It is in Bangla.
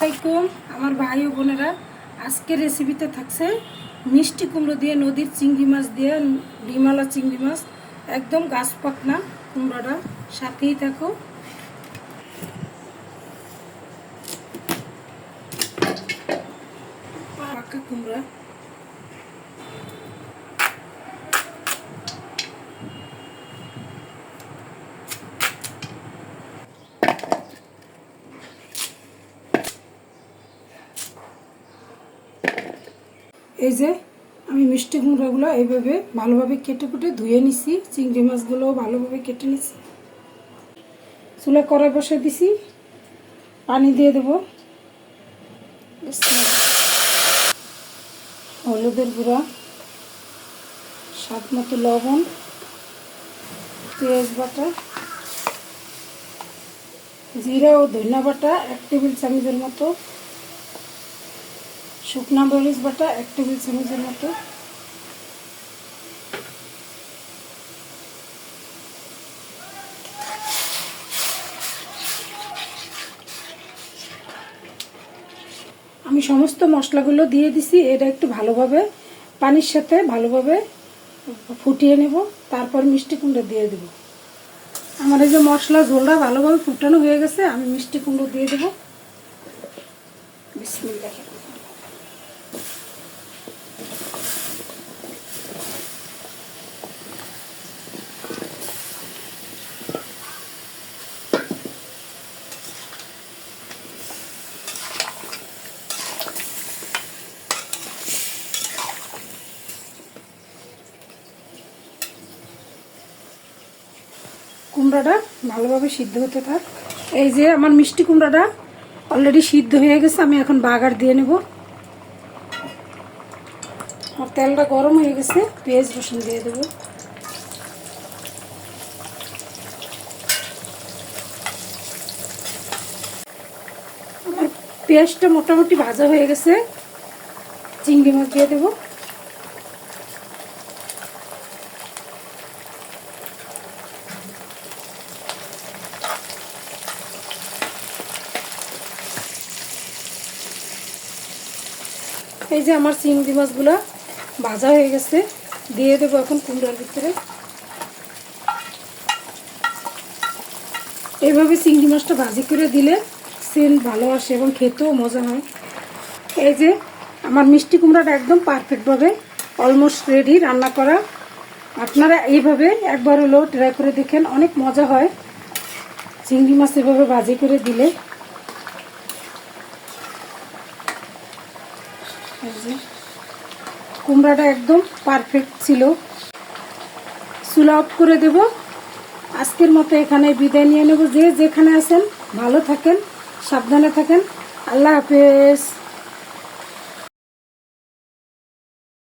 আসসালামাইকুম আমার ভাই ও বোনেরা। আজকের রেসিপিতে থাকছে মিষ্টি কুমড়ো দিয়ে নদীর চিংড়ি মাছ দিয়ে ডিমালা চিংড়ি মাছ। একদম গাছ পাকনা কুমড়োটা। সাথেই থাকো। পাকা কুমড়া। এই যে, আমি মিষ্টি কুমড়োগুলো এইভাবে ভালোভাবে কেটে কুটে ধুয়ে নিছি, চিংড়ি মাছগুলোও ভালোভাবে কেটে নিছি। চুলা কড়াই বসে দিছি, পানি দিয়ে দেবো। হলুদের গুঁড়া, স্বাদ মতো লবণ, পেঁয়াজ বাটা, জিরা ও ধনিয়া বাটা এক টেবিল চামচের মতো। শুকনা মরিচ বাটা, এক টেবিল চামচের মতো। আমি সমস্ত মশলাগুলো দিয়ে দিছি, এটা একটু ভালোভাবে, পানির সাথে ভালোভাবে ফুটিয়ে নেব, তারপর মিষ্টি কুমড়ো দিয়ে দেব। আমার এই যে মশলা ঝোলটা ভালোভাবে ফুটানো হয়ে গেছে, আমি মিষ্টি কুমড়ো দিয়ে দেবো। বিসমিল্লাহ। কুমড়াটা ভালোভাবে সিদ্ধ হতে থাক। এই যে আমার মিষ্টি কুমড়াটা অলরেডি সিদ্ধ হয়ে গেছে, আমি এখন বাগার দিয়ে নেব। আর তেলটা গরম হয়ে গেছে, পেঁয়াজ রসুন দিয়ে দেবো। আমার পেঁয়াজটা মোটামুটি ভাজা হয়ে গেছে, চিংড়ি মাছ দিয়ে দেবো। এই যে আমার চিংড়ি মাছগুলো ভাজা হয়ে গেছে, দিয়ে দেবো এখন কুমড়ার ভিতরে। এইভাবে চিংড়ি মাছটা ভাজি করে দিলে সেন্ট ভালো আসে এবং খেতেও মজা হয়। এই যে আমার মিষ্টি কুমড়াটা একদম পারফেক্টভাবে অলমোস্ট রেডি রান্না করা। আপনারা এইভাবে একবার হলেও ট্রাই করে দেখেন, অনেক মজা হয়। চিংড়ি মাছ এভাবে ভাজি করে দিলে এই যে কুমড়াটা একদম পারফেক্ট ছিল। চুলা অফ করে দেব। আজকের মতো এখানে বিদায় নিয়ে নেব। যে যেখানে আছেন, ভালো থাকেন, সাবধানে থাকেন। আল্লাহ হাফেজ।